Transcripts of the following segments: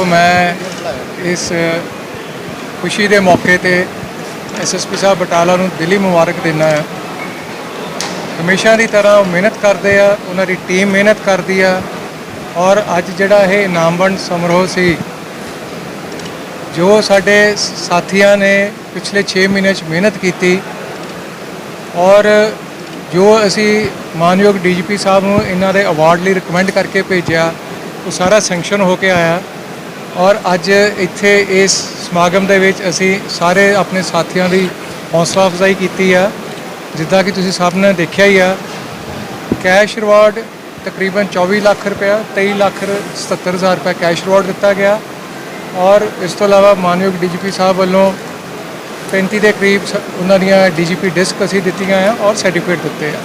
ਦੇਖੋ, ਮੈਂ ਇਸ ਖੁਸ਼ੀ ਦੇ ਮੌਕੇ ਤੇ ਐਸਐਸਪੀ ਸਾਹਿਬ ਬਟਾਲਾ ਨੂੰ ਦਿਲੀ ਮੁਬਾਰਕ ਦਿੰਦਾ ਹਾਂ। ਹਮੇਸ਼ਾ ਦੀ ਤਰ੍ਹਾਂ ਉਹ ਮਿਹਨਤ ਕਰਦੇ ਆ, ਉਹਨਾਂ ਦੀ ਟੀਮ ਮਿਹਨਤ ਕਰਦੀ ਆ ਔਰ ਅੱਜ ਜਿਹੜਾ ਇਹ ਇਨਾਮ ਸਮਾਰੋਹ ਸੀ, ਜੋ ਸਾਡੇ ਸਾਥੀਆਂ ਨੇ ਪਿਛਲੇ 6 ਮਹੀਨੇ 'ਚ ਮਿਹਨਤ ਕੀਤੀ ਔਰ ਜੋ ਅਸੀਂ ਮਾਨਯੋਗ ਡੀਜੀਪੀ ਸਾਹਿਬ ਨੂੰ ਇਹਨਾਂ ਦੇ ਅਵਾਰਡ ਲਈ ਰਿਕਮੈਂਡ ਕਰਕੇ ਭੇਜਿਆ, ਉਹ ਸਾਰਾ ਸੈਂਕਸ਼ਨ ਹੋ ਕੇ ਆਇਆ। ਔਰ ਅੱਜ ਇੱਥੇ ਇਸ ਸਮਾਗਮ ਦੇ ਵਿੱਚ ਅਸੀਂ ਸਾਰੇ ਆਪਣੇ ਸਾਥੀਆਂ ਦੀ ਹੌਸਲਾ ਅਫਜ਼ਾਈ ਕੀਤੀ ਆ। ਜਿੱਦਾਂ ਕਿ ਤੁਸੀਂ ਸਭ ਨੇ ਦੇਖਿਆ ਹੀ ਆ, ਕੈਸ਼ ਰਿਵਾਰਡ ਤਕਰੀਬਨ 24 ਲੱਖ ਰੁਪਇਆ 23 ਲੱਖ 77 ਹਜ਼ਾਰ ਰੁਪਏ ਕੈਸ਼ ਰਿਵਾਰਡ ਦਿੱਤਾ ਗਿਆ। ਔਰ ਇਸ ਤੋਂ ਇਲਾਵਾ ਮਾਨਯੋਗ ਡੀਜੀਪੀ ਸਾਹਿਬ ਵੱਲੋਂ 35 ਦੇ ਕਰੀਬ ਸ- ਉਹਨਾਂ ਦੀਆਂ ਡੀਜੀਪੀ ਡਿਸਕ ਅਸੀਂ ਦਿੱਤੀਆਂ ਆ ਔਰ ਸਰਟੀਫਿਕੇਟ ਦਿੱਤੇ ਆ।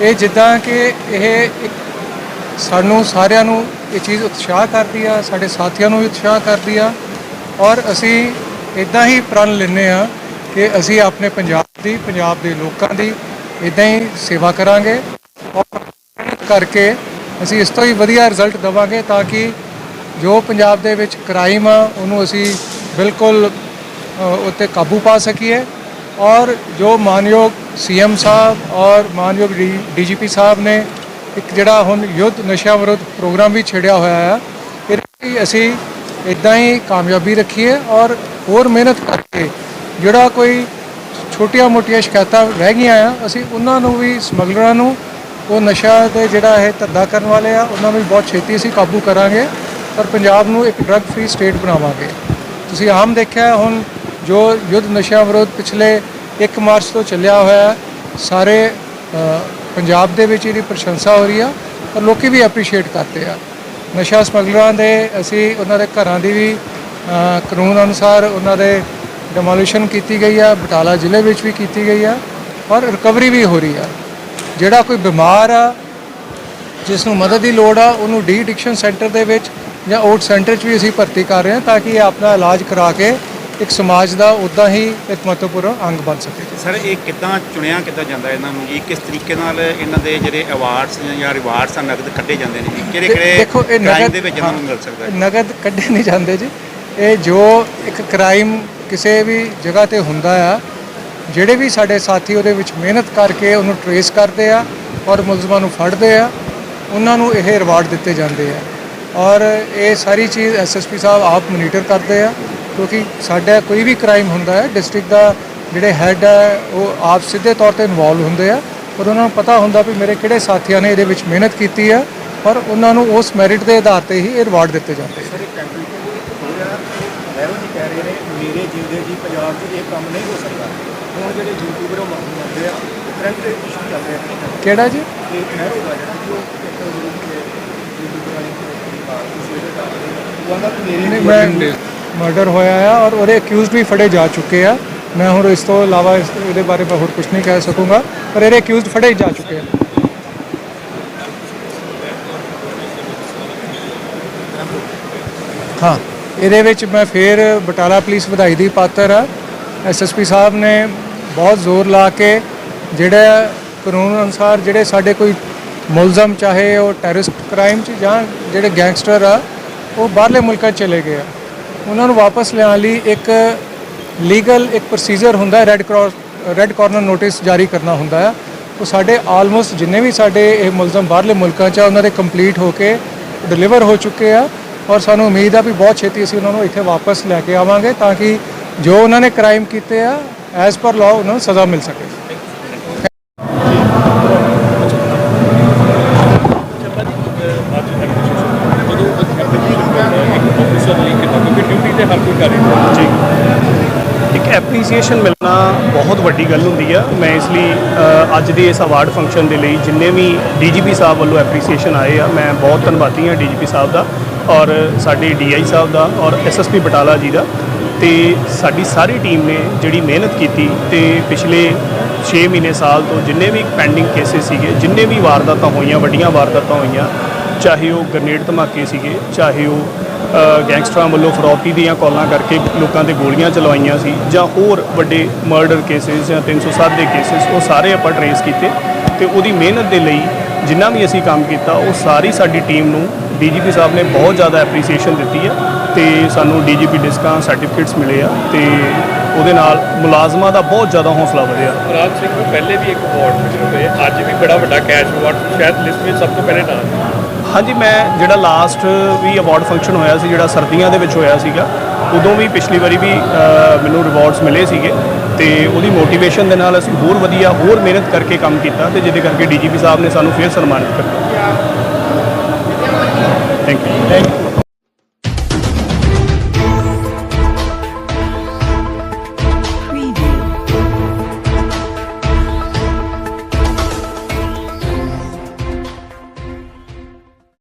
ਇਹ ਜਿੱਦਾਂ ਕਿ ਇਹ ਇੱਕ ਸਾਨੂੰ ਸਾਰਿਆਂ ਨੂੰ ਇਹ ਚੀਜ਼ ਉਤਸ਼ਾਹ ਕਰਦੀ ਆ, ਸਾਡੇ ਸਾਥੀਆਂ ਨੂੰ ਵੀ ਉਤਸ਼ਾਹ ਕਰਦੀ ਆ ਔਰ ਅਸੀਂ ਇਦਾਂ ਹੀ ਪ੍ਰਣ ਲੈਂਦੇ ਆ ਕਿ ਅਸੀਂ ਆਪਣੇ ਪੰਜਾਬ ਦੀ, ਪੰਜਾਬ ਦੇ ਲੋਕਾਂ ਦੀ ਇਦਾਂ ਹੀ ਸੇਵਾ ਕਰਾਂਗੇ ਔਰ ਕਰਕੇ ਅਸੀਂ ਇਸ ਤੋਂ ਹੀ ਵਧੀਆ ਰਿਜ਼ਲਟ ਦੇਵਾਂਗੇ ਤਾਂ ਕਿ ਜੋ ਪੰਜਾਬ ਦੇ ਵਿੱਚ ਕ੍ਰਾਈਮ ਆ, ਉਹਨੂੰ ਅਸੀਂ ਬਿਲਕੁਲ ਉੱਤੇ ਕਾਬੂ ਪਾ ਸਕੀਏ ਔਰ ਜੋ ਮਾਨਯੋਗ ਸੀਐਮ ਸਾਹਿਬ ਔਰ ਮਾਨਯੋਗ ਡੀਜੀਪੀ ਸਾਹਿਬ ਨੇ ਇੱਕ ਜਿਹੜਾ ਹੁਣ ਯੁੱਧ ਨਸ਼ਾ ਵਿਰੋਧ ਪ੍ਰੋਗਰਾਮ ਵੀ ਛੇੜਿਆ ਹੋਇਆ ਹੈ, ਇਹਦੇ ਲਈ ਅਸੀਂ ਇਦਾਂ ਹੀ ਕਾਮਯਾਬੀ ਰੱਖੀਏ ਔਰ ਹੋਰ ਮਿਹਨਤ ਕਰਕੇ ਜਿਹੜਾ ਕੋਈ ਛੋਟੀਆਂ-ਮੋਟੀਆਂ ਸ਼ਿਕਾਇਤਾਂ ਰਹਿ ਗਈਆਂ ਆ, ਅਸੀਂ ਉਹਨਾਂ ਨੂੰ ਵੀ, ਸਮਗਲਰਾਂ ਨੂੰ, ਉਹ ਨਸ਼ਾ 'ਤੇ ਜਿਹੜਾ ਇਹ ਧੰਦਾ ਕਰਨ ਵਾਲੇ ਆ, ਉਹਨਾਂ ਨੂੰ ਵੀ ਬਹੁਤ ਛੇਤੀ ਅਸੀਂ ਕਾਬੂ ਕਰਾਂਗੇ ਔਰ ਪੰਜਾਬ ਨੂੰ ਇੱਕ ਡਰੱਗ ਫ੍ਰੀ ਸਟੇਟ ਬਣਾਵਾਂਗੇ। ਤੁਸੀਂ ਆਮ ਦੇਖਿਆ ਹੁਣ ਜੋ ਯੁੱਧ ਨਸ਼ਾ ਵਿਰੋਧ ਪਿਛਲੇ 1 ਮਾਰਚ ਤੋਂ ਚੱਲਿਆ ਹੋਇਆ, ਸਾਰੇ ਪੰਜਾਬ ਦੇ ਵਿੱਚ ਇਹਦੀ ਪ੍ਰਸ਼ੰਸਾ ਹੋ ਰਹੀ ਆ, ਔਰ ਲੋਕੀ ਵੀ ਐਪਰੀਸ਼ੀਏਟ ਕਰਦੇ ਆ। ਨਸ਼ਾ ਸਮਗਲਰਾਂ ਦੇ ਅਸੀਂ ਉਹਨਾਂ ਦੇ ਘਰਾਂ ਦੀ ਵੀ ਕਾਨੂੰਨ ਅਨੁਸਾਰ ਉਹਨਾਂ ਦੇ ਡਿਮੋਲੀਸ਼ਨ ਕੀਤੀ ਗਈ ਆ, ਬਟਾਲਾ ਜ਼ਿਲ੍ਹੇ ਵਿੱਚ ਵੀ ਕੀਤੀ ਗਈ ਆ, ਔਰ ਰਿਕਵਰੀ ਵੀ ਹੋ ਰਹੀ ਆ। ਜਿਹੜਾ ਕੋਈ ਬਿਮਾਰ ਆ ਜਿਸ ਨੂੰ ਮਦਦ ਦੀ ਲੋੜ ਆ, ਉਹਨੂੰ ਡੀ ਐਡਿਕਸ਼ਨ ਸੈਂਟਰ ਦੇ ਵਿੱਚ ਜਾਂ ਆਊਟ ਸੈਂਟਰ 'ਚ ਵੀ ਅਸੀਂ ਭਰਤੀ ਕਰ ਰਹੇ ਹਾਂ ਤਾਂ ਕਿ ਇਹ ਆਪਣਾ ਇਲਾਜ ਕਰਾ ਕੇ ਇੱਕ ਸਮਾਜ ਦਾ ਉਦਾਂ ਹੀ ਇੱਕ ਮਹੱਤਵਪੂਰਨ ਅੰਗ ਬਣ ਸਕੇ। ਸਰ ਇਹ ਕਿੱਦਾਂ ਚੁਣਿਆ ਕਿੱਦਾਂ ਜਾਂਦਾ ਇਹਨਾਂ ਨੂੰ? ਜੀ ਕਿਸ ਤਰੀਕੇ ਨਾਲ ਇਹਨਾਂ ਦੇ ਜਿਹੜੇ ਅਵਾਰਡਸ ਜਾਂ ਰਿਵਾਰਡਸ ਆ ਨਗਦ ਕੱਢੇ ਜਾਂਦੇ ਨੇ? ਜੀ ਕਿਹੜੇ ਕਿਹੜੇ ਦੇਖੋ ਇਹ ਨਗਦ ਦੇ ਵਿੱਚ ਇਹਨਾਂ ਨੂੰ ਹਾਂ, ਮਿਲ ਸਕਦਾ ਹੈ ਨਗਦ ਕੱਢੇ ਨਹੀਂ ਜਾਂਦੇ ਜੀ। ਇਹ ਜੋ ਇੱਕ ਕ੍ਰਾਈਮ ਕਿਸੇ ਵੀ ਜਗ੍ਹਾ ਤੇ ਹੁੰਦਾ ਆ ਜਿਹੜੇ ਵੀ ਸਾਡੇ ਸਾਥੀ ਉਹਦੇ ਵਿੱਚ ਮਿਹਨਤ ਕਰਕੇ ਉਹਨੂੰ ਟਰੇਸ ਕਰਦੇ ਆ ਔਰ ਮੁਲਜ਼ਮਾਂ ਨੂੰ ਫੜਦੇ ਆ ਉਹਨਾਂ ਨੂੰ ਇਹ ਰਿਵਾਰਡ ਦਿੱਤੇ ਜਾਂਦੇ ਆ। ਔਰ ਇਹ ਸਾਰੀ ਚੀਜ਼ ਐਸਐਸਪੀ ਸਾਹਿਬ ਆਪ ਮੋਨੀਟਰ ਕਰਦੇ ਆ। ਕਿਉਂਕਿ ਸਾਡਾ ਕੋਈ ਵੀ ਕ੍ਰਾਈਮ ਹੁੰਦਾ ਹੈ ਡਿਸਟ੍ਰਿਕਟ ਦਾ ਜਿਹੜੇ ਹੈੱਡ ਹੈ ਉਹ ਆਪ ਸਿੱਧੇ ਤੌਰ ਤੇ ਇਨਵੋਲਵ ਹੁੰਦੇ ਆ। ਔਰ ਉਹਨਾਂ ਨੂੰ ਪਤਾ ਹੁੰਦਾ ਵੀ ਮੇਰੇ ਕਿਹੜੇ ਸਾਥੀਆਂ ਨੇ ਇਹਦੇ ਵਿੱਚ ਮਿਹਨਤ ਕੀਤੀ ਆ ਪਰ ਉਹਨਾਂ ਨੂੰ ਉਸ ਮੈਰਿਟ ਦੇ ਆਧਾਰ ਤੇ ਹੀ ਇਹ ਰਿਵਾਰਡ ਦਿੱਤੇ ਜਾਂਦੇ ਆ। ਸਰ ਇੱਕ ਟੈਂਪਲ ਹੋਇਆ ਲਹਿਰੋ ਜੀ ਕਹਿ ਰਹੇ ਨੇ ਮੇਰੇ ਜਿੰਦੇ ਜੀ ਪੰਜਾਬ 'ਚ ਇਹ ਕੰਮ ਨਹੀਂ ਹੋ ਸਕਦਾ। ਹੁਣ ਜਿਹੜੇ ਯੂਟਿਊਬਰ ਉਹ ਮੰਗਦੇ ਆ ਟ੍ਰੈਂਡ ਦੇ ਇਸ਼ੂ ਚੱਲ ਰਹੇ ਕਿਹੜਾ ਜੀ? ਇਹ ਲਹਿਰੋ ਦਾ ਜਿਹੜਾ ਕਿ ਉਹ ਇੱਕ ਯੂਟਿਊਬਰ ਵਾਲੀ ਤੁਸੀਂ ਇਹਦੇ ਕਰ ਰਹੇ ਹੋ। ਉਹ ਆਂਦਾ ਕਿ ਨਹੀਂ ਮੇਰੇ ਮੈਂ ਮਰਡਰ ਹੋਇਆ ਆ ਔਰ ਉਹਦੇ ਅਕਿਊਜ਼ਡ ਵੀ ਫੜੇ ਜਾ ਚੁੱਕੇ ਆ। ਮੈਂ ਹੁਣ ਇਸ ਤੋਂ ਇਲਾਵਾ ਇਸ ਇਹਦੇ ਬਾਰੇ ਮੈਂ ਹੋਰ ਕੁਝ ਨਹੀਂ ਕਹਿ ਸਕੂੰਗਾ, ਪਰ ਇਹਦੇ ਅਕਿਊਜ਼ਡ ਫੜੇ ਜਾ ਚੁੱਕੇ ਆ। ਹਾਂ, ਇਹਦੇ ਵਿੱਚ ਮੈਂ ਫੇਰ ਬਟਾਲਾ ਪੁਲਿਸ ਵਧਾਈ ਦੀ ਪਾਤਰ ਆ। ਐਸਐਸਪੀ ਸਾਹਿਬ ਨੇ ਬਹੁਤ ਜ਼ੋਰ ਲਾ ਕੇ ਜਿਹੜਾ ਕਾਨੂੰਨ ਅਨੁਸਾਰ ਜਿਹੜੇ ਸਾਡੇ ਕੋਈ ਮੁਲਜ਼ਮ, ਚਾਹੇ ਉਹ ਟੈਰਰਿਸਟ ਕ੍ਰਾਈਮ ਚ ਜਾਂ ਜਿਹੜੇ ਗੈਂਗਸਟਰ ਆ, ਉਹ ਬਾਹਰਲੇ ਮੁਲਕਾਂ 'ਚ ਚਲੇ ਗਏ ਆ। ਉਹਨਾਂ ਨੂੰ ਵਾਪਸ ਲਿਆਉਣ ਲਈ ਇੱਕ ਲੀਗਲ ਇੱਕ ਪ੍ਰੋਸੀਜਰ ਹੁੰਦਾ ਹੈ red cross red corner notice ਜਾਰੀ ਕਰਨਾ ਹੁੰਦਾ ਹੈ। ਉਹ ਸਾਡੇ ਆਲਮੋਸਟ ਜਿੰਨੇ ਵੀ ਸਾਡੇ ਇਹ ਮੁਲਜ਼ਮ ਬਾਹਰਲੇ ਮੁਲਕਾਂ 'ਚ ਆ, ਉਹਨਾਂ ਦੇ ਕੰਪਲੀਟ ਹੋ ਕੇ ਡਿਲੀਵਰ ਹੋ ਚੁੱਕੇ ਆ। ਔਰ ਸਾਨੂੰ ਉਮੀਦ ਆ ਵੀ ਬਹੁਤ ਛੇਤੀ ਅਸੀਂ ਉਹਨਾਂ ਨੂੰ ਇੱਥੇ ਵਾਪਸ ਲੈ ਕੇ ਆਵਾਂਗੇ ਤਾਂ ਕਿ ਜੋ ਉਹਨਾਂ ਨੇ ਕ੍ਰਾਈਮ ਕੀਤੇ ਆ ਐਜ਼ ਪਰ ਲਾਅ ਉਹਨਾਂ ਨੂੰ ਸਜ਼ਾ ਮਿਲ ਸਕੇ। ਇੱਕ ਜੀ। ਇੱਕ ਐਪਰੀਸੀਏਸ਼ਨ ਮਿਲਣਾ ਬਹੁਤ ਵੱਡੀ ਗੱਲ ਹੁੰਦੀ ਆ। ਮੈਂ ਇਸ ਲਈ ਅ, ਅੱਜ ਦੇ ਇਸ ਅਵਾਰਡ ਫੰਕਸ਼ਨ ਦੇ ਲਈ ਜਿੰਨੇ ਵੀ ਡੀਜੀਪੀ ਸਾਹਿਬ ਵੱਲੋਂ ਐਪਰੀਸੀਏਸ਼ਨ ਆਏ ਆ ਮੈਂ ਬਹੁਤ ਧੰਨਵਾਦੀ ਹਾਂ ਡੀਜੀਪੀ ਸਾਹਿਬ ਦਾ ਔਰ ਸਾਡੇ ਡੀਆਈ ਸਾਹਿਬ ਦਾ ਔਰ ਐਸਐਸਪੀ ਬਟਾਲਾ ਜੀ ਦਾ। ਤੇ ਸਾਡੀ ਸਾਰੀ ਟੀਮ ਨੇ ਜਿਹੜੀ ਮਿਹਨਤ ਕੀਤੀ ਤੇ ਪਿਛਲੇ 6 ਮਹੀਨੇ ਸਾਲ ਤੋਂ ਜਿੰਨੇ ਵੀ ਪੈਂਡਿੰਗ ਕੇਸਿਸ ਸੀਗੇ ਜਿੰਨੇ ਵੀ ਵਾਰਦਾਤਾਂ ਹੋਈਆਂ ਵੱਡੀਆਂ ਵਾਰਦਾਤਾਂ ਹੋਈਆਂ ਚਾਹੇ ਉਹ ਗ੍ਰਨੇਡ ਧਮਾਕੇ ਸੀਗੇ ਚਾਹੇ ਉਹ ਗੈਂਗਸਟਰਾਂ ਵੱਲੋਂ ਫਰੌਤੀ ਦੀਆਂ ਕਾਲਾਂ ਕਰਕੇ ਲੋਕਾਂ ਤੇ ਗੋਲੀਆਂ ਚਲਾਈਆਂ ਸੀ ਜਾਂ ਹੋਰ ਵੱਡੇ ਮਰਡਰ ਕੇਸਿਸ ਜਾਂ 307 ਦੇ ਕੇਸਿਸ, ਉਹ ਸਾਰੇ ਆਪਾਂ ਟਰੇਸ ਕੀਤੇ ਤੇ ਉਹਦੀ ਮਿਹਨਤ ਦੇ ਲਈ ਜਿੰਨਾ ਵੀ ਅਸੀਂ ਕੰਮ ਕੀਤਾ, ਉਹ ਸਾਰੀ ਸਾਡੀ ਟੀਮ ਨੂੰ ਡੀਜੀਪੀ ਸਾਹਿਬ ਨੇ ਬਹੁਤ ਜ਼ਿਆਦਾ ਐਪਰੀਸੀਏਸ਼ਨ ਦਿੱਤੀ ਆ ਤੇ ਸਾਨੂੰ ਡੀਜੀਪੀ ਡਿਸਕਾਂ ਸਰਟੀਫਿਕੇਟਸ ਮਿਲੇ ਆ ਤੇ ਉਹਦੇ ਨਾਲ ਮੁਲਾਜ਼ਮਾਂ ਦਾ ਬਹੁਤ ਜ਼ਿਆਦਾ ਹੌਸਲਾ ਵਧਿਆ। ਰਾਜ ਸਿੰਘ ਨੂੰ ਪਹਿਲੇ ਵੀ ਇੱਕ ਅਵਾਰਡ ਮਿਲੇ ਹੋਏ ਅੱਜ ਵੀ ਬੜਾ ਵੱਡਾ ਕੈਸ਼ ਅਵਾਰਡ ਸ਼ਾਇਦ ਲਿਸਟ ਵਿੱਚ ਸਭ ਤੋਂ ਪਹਿਲੇ ਨਾਮ ਹਾਂਜੀ, ਮੈਂ ਜਿਹੜਾ ਲਾਸਟ ਵੀ ਅਵਾਰਡ ਫੰਕਸ਼ਨ ਹੋਇਆ ਸੀ, ਜਿਹੜਾ ਸਰਦੀਆਂ ਦੇ ਵਿੱਚ ਹੋਇਆ ਸੀਗਾ, ਉਦੋਂ ਵੀ ਪਿਛਲੀ ਵਾਰੀ ਵੀ ਮੈਨੂੰ ਰਿਵਾਰਡਸ ਮਿਲੇ ਸੀਗੇ ਤੇ ਉਹਦੀ ਮੋਟੀਵੇਸ਼ਨ ਦੇ ਨਾਲ ਅਸੀਂ ਹੋਰ ਵਧੀਆ, ਹੋਰ ਮਿਹਨਤ ਕਰਕੇ ਕੰਮ ਕੀਤਾ ਤੇ ਜਿਹਦੇ ਕਰਕੇ ਡੀਜੀਪੀ ਸਾਹਿਬ ਨੇ ਸਾਨੂੰ ਫਿਰ ਸਨਮਾਨਿਤ ਕੀਤਾ। Thank you